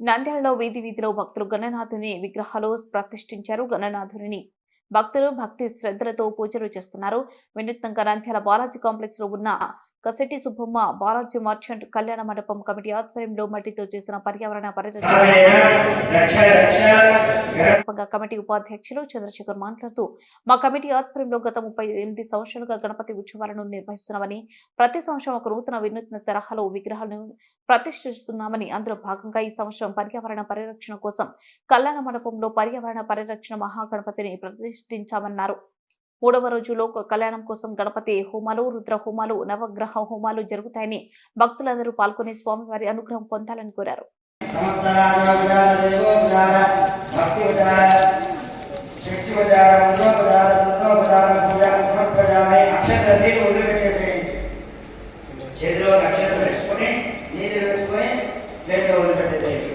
నంద్యాలలో వీధి వీధిలో భక్తులు గణనాథుని విగ్రహాలు ప్రతిష్ఠించారు. గణనాథుని భక్తులు భక్తి శ్రద్ధలతో పూజలు చేస్తున్నారు. వినూత్నంగా నంద్యాల బాలాజీ కాంప్లెక్స్లో ఉన్న కసెట్టి సుబ్బమ్మ బాలాజీ మర్చెంట్ కళ్యాణ మండపం కమిటీ ఆధ్వర్యంలో మట్టితో చేసిన పర్యావరణ పరిరక్షణ సందర్భంగా కమిటీ ఉపాధ్యక్షులు చంద్రశేఖర్ మాట్లాడుతూ మా కమిటీ ఆధ్వర్యంలో గత ముప్పై ఎనిమిది సంవత్సరాలుగా గణపతి ఉత్సవాలను నిర్వహిస్తున్నామని ప్రతి సంవత్సరం ఒక నూతన వినూత్న తరహాలో విగ్రహాలను ప్రతిష్ఠిస్తున్నామని అందులో భాగంగా ఈ సంవత్సరం పర్యావరణ పరిరక్షణ కోసం కళ్యాణ మండపంలో పర్యావరణ పరిరక్షణ మహాగణపతిని ప్రతిష్ఠించామన్నారు. మూడవ రోజు లోక కళ్యాణం కోసం గణపతి హోమాలు రుద్ర హోమాలు నవగ్రహ హోమాలు జరుగుతాయని భక్తులందరూ పాల్గొని స్వామివారి అనుగ్రహం పొందాలని కోరారు. నీళ్ళు వేసుకొని ప్లేట్లో వదిలిపెట్టేసేయండి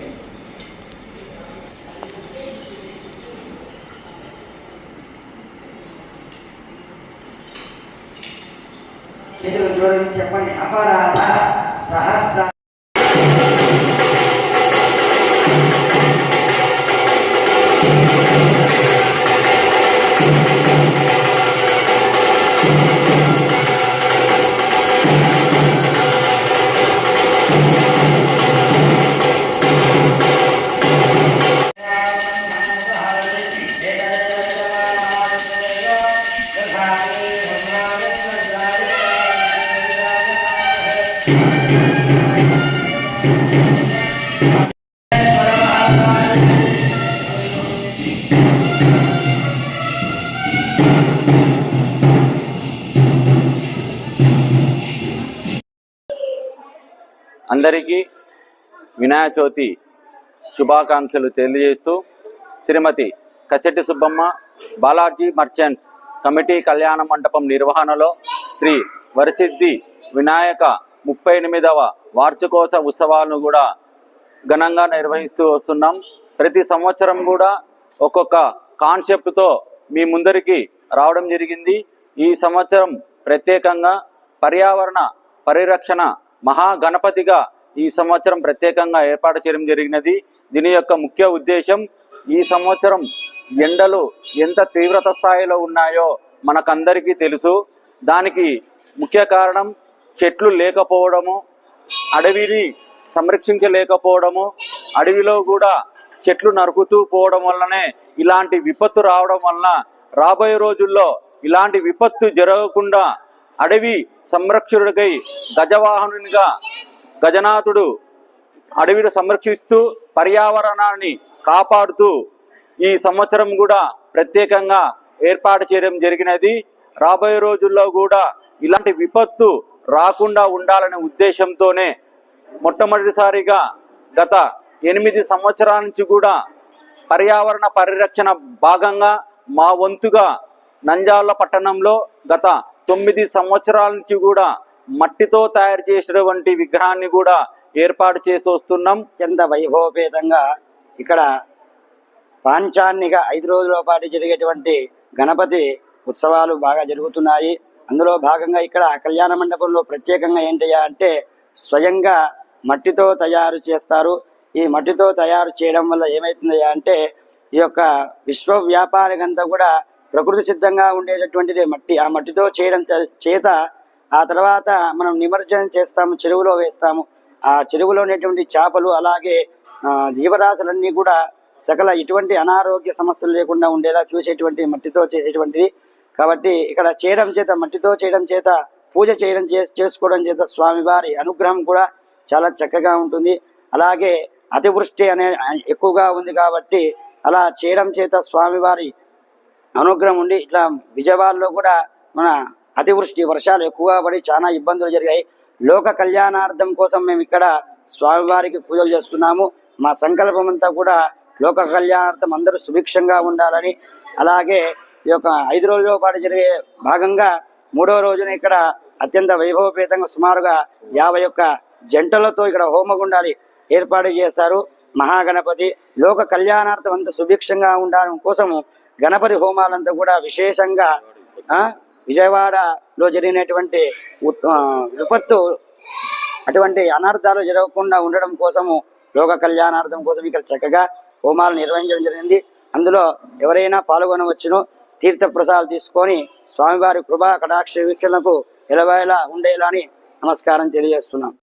చేతులు జోడించి చెప్పండి. అపరాధ సహస్ర అందరికీ వినాయక చవితి శుభాకాంక్షలు తెలియజేస్తూ శ్రీమతి కసెట్టి సుబ్బమ్మ బాలాజీ మర్చెంట్స్ కమిటీ కళ్యాణ మండపం నిర్వహణలో శ్రీ వరసిద్ధి వినాయక ముప్పై ఎనిమిదవ వార్షికోత్సవ ఉత్సవాలను కూడా ఘనంగా నిర్వహిస్తూ వస్తున్నాం. ప్రతి సంవత్సరం కూడా ఒక్కొక్క కాన్సెప్ట్తో మీ ముందరికి రావడం జరిగింది. ఈ సంవత్సరం ప్రత్యేకంగా పర్యావరణ పరిరక్షణ మహాగణపతిగా ఈ సంవత్సరం ప్రత్యేకంగా ఏర్పాటు చేయడం జరిగినది. దీని యొక్క ముఖ్య ఉద్దేశం ఈ సంవత్సరం ఎండలు ఎంత తీవ్రత స్థాయిలో ఉన్నాయో మనకందరికీ తెలుసు. దానికి ముఖ్య కారణం చెట్లు లేకపోవడము అడవిని సంరక్షించలేకపోవడము అడవిలో కూడా చెట్లు నరుకుతూ పోవడం వల్లనే ఇలాంటి విపత్తు రావడం వలన రాబోయే రోజుల్లో ఇలాంటి విపత్తు జరగకుండా అడవి సంరక్షకుడికై గజవాహనునిగా గజనాథుడు అడవిని సంరక్షిస్తూ పర్యావరణాన్ని కాపాడుతూ ఈ సంవత్సరం కూడా ప్రత్యేకంగా ఏర్పాటు చేయడం జరిగినది. రాబోయే రోజుల్లో కూడా ఇలాంటి విపత్తు రాకుండా ఉండాలనే ఉద్దేశంతోనే మొట్టమొదటిసారిగా గత ఎనిమిది సంవత్సరాల నుంచి కూడా పర్యావరణ పరిరక్షణ భాగంగా మా వంతుగా నంజాల పట్టణంలో గత తొమ్మిది సంవత్సరాల నుంచి కూడా మట్టితో తయారు చేసినటువంటి విగ్రహాన్ని కూడా ఏర్పాటు చేసి వస్తున్నాం. అత్యంత వైభవపేతంగా ఇక్కడ పాంచాన్నిగా ఐదు రోజుల పాటు జరిగేటువంటి గణపతి ఉత్సవాలు బాగా జరుగుతున్నాయి. అందులో భాగంగా ఇక్కడ కళ్యాణ మండపంలో ప్రత్యేకంగా ఏంటయ్యా అంటే స్వయంగా మట్టితో తయారు చేస్తారు. ఈ మట్టితో తయారు చేయడం వల్ల ఏమవుతుందయ్యా అంటే ఈ యొక్క విశ్వ వ్యాపారికంతా కూడా ప్రకృతి సిద్ధంగా ఉండేటటువంటిది మట్టి. ఆ మట్టితో చేయడం చేత ఆ తర్వాత మనం నిమజ్జనం చేస్తాము చెరువులో వేస్తాము. ఆ చెరువులో ఉండేటువంటి చేపలు అలాగే ఆ, జీవరాశులన్నీ కూడా సకల ఇటువంటి అనారోగ్య సమస్యలు లేకుండా ఉండేలా చూసేటువంటి మట్టితో చేసేటువంటిది. కాబట్టి ఇక్కడ చేయడం చేత మట్టితో చేయడం చేత పూజ చేయడం చే చేసుకోవడం చేత స్వామివారి అనుగ్రహం కూడా చాలా చక్కగా ఉంటుంది. అలాగే అతివృష్టి అనే ఎక్కువగా ఉంది కాబట్టి అలా చేయడం చేత స్వామివారి అనుగ్రహం ఉండి ఇట్లా విజయవాడలో కూడా మన అతివృష్టి వర్షాలు ఎక్కువగా పడి చాలా ఇబ్బందులు జరిగాయి. లోక కళ్యాణార్థం కోసం మేము ఇక్కడ స్వామివారికి పూజలు చేస్తున్నాము. మా సంకల్పం అంతా కూడా లోక కళ్యాణార్థం అందరూ సుభిక్షంగా ఉండాలని అలాగే ఈ యొక్క ఐదు రోజుల పాటు జరిగే భాగంగా మూడవ రోజున ఇక్కడ అత్యంత వైభవపేతంగా సుమారుగా యాభై ఒక్క జంటలతో ఇక్కడ హోమగుండాలి ఏర్పాటు చేశారు. మహాగణపతి లోక కళ్యాణార్థం అంత సుభిక్షంగా ఉండడం కోసము గణపతి హోమాలంతా కూడా విశేషంగా విజయవాడలో జరిగినటువంటి విపత్తు అటువంటి అనర్థాలు జరగకుండా ఉండడం కోసము లోక కళ్యాణార్థం కోసం ఇక్కడ చక్కగా హోమాలు నిర్వహించడం జరిగింది. అందులో ఎవరైనా పాల్గొనవచ్చును. తీర్థ ప్రసాదాలు తీసుకొని స్వామివారి కృపా కటాక్ష వీక్షణకు ఇలవేలా ఉండేలా అని నమస్కారం తెలియజేస్తున్నాం.